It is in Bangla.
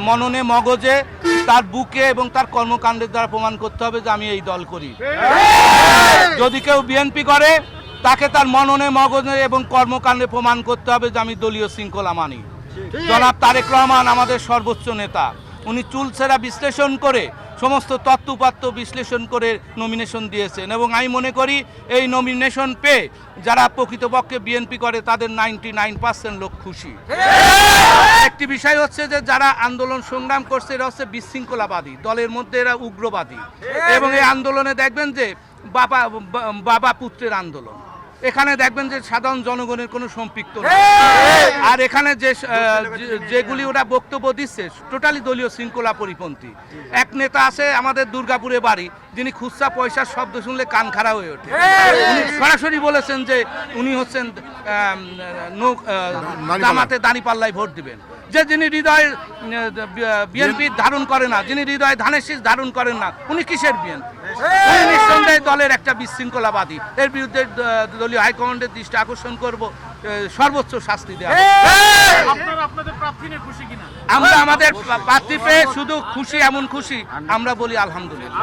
মননে মগজে, তার বুকে এবং তার কর্মকাণ্ডের দ্বারা প্রমাণ করতে হবে যে আমি এই দল করি। যদি কেউ বিএনপি করে, তাকে তার মননে মগজে এবং কর্মকাণ্ডে প্রমাণ করতে হবে যে আমি দলীয় শৃঙ্খলা মানি। জনাব তারেক রহমান আমাদের সর্বোচ্চ নেতা। উনি চুল চুলছেরা বিশ্লেষণ করে সমস্ত তত্ত্বপাত্য বিশ্লেষণ করে নমিনেশন দিয়েছেন এবং আমি মনে করি এই নমিনেশন পেয়ে যারা প্রকৃতপক্ষে বিএনপি করে, তাদের নাইনটি নাইন পার্সেন্ট লোক খুশি। একটি বিষয় হচ্ছে যে যারা আন্দোলন সংগ্রাম করছে এরা হচ্ছে বিশৃঙ্খলাবাদী দলের মধ্যে এরা উগ্রবাদী। এবং এই আন্দোলনে দেখবেন যে বাবা বাবা পুত্রের আন্দোলন। এখানে দেখবেন যে সাধারণ জনগণের কোনো সম্পৃক্ত আর এখানে যে যে- যেগুলি ওরা বক্তব্য দিচ্ছে টোটালি দলীয় শৃঙ্খলা পরিপন্থী। এক নেতা আছে আমাদের দুর্গাপুরে বাড়ি যিনি খুচরা পয়সার শব্দ শুনলে কান খাড়া হয়ে ওঠে। উনি সরাসরি বলেছেন যে উনি হচ্ছেন আম, নৌ- আহ, জামাতে দাঁড়িপাল্লায় ভোট দিবেন। যে যিনি হৃদয় বিএনপি ধারণ করে না যিনি হৃদয় ধানের শীষ ধারণ করেন না উনি কিসের বিএনপি? উনি নিঃসন্দেহে দলের একটা বিশৃঙ্খলাবাদী। এর বিরুদ্ধে দলীয় হাইকমান্ডের দৃষ্টি আকর্ষণ করব সর্বোচ্চ শাস্তি দেওয়া হবে। আপনারা আপনাদের প্রার্থী নিয়ে খুশি কিনা? আমরা আমাদের প্রার্থী পেয়ে শুধু খুশি এমন খুশি আমরা বলি আলহামদুলিল্লাহ!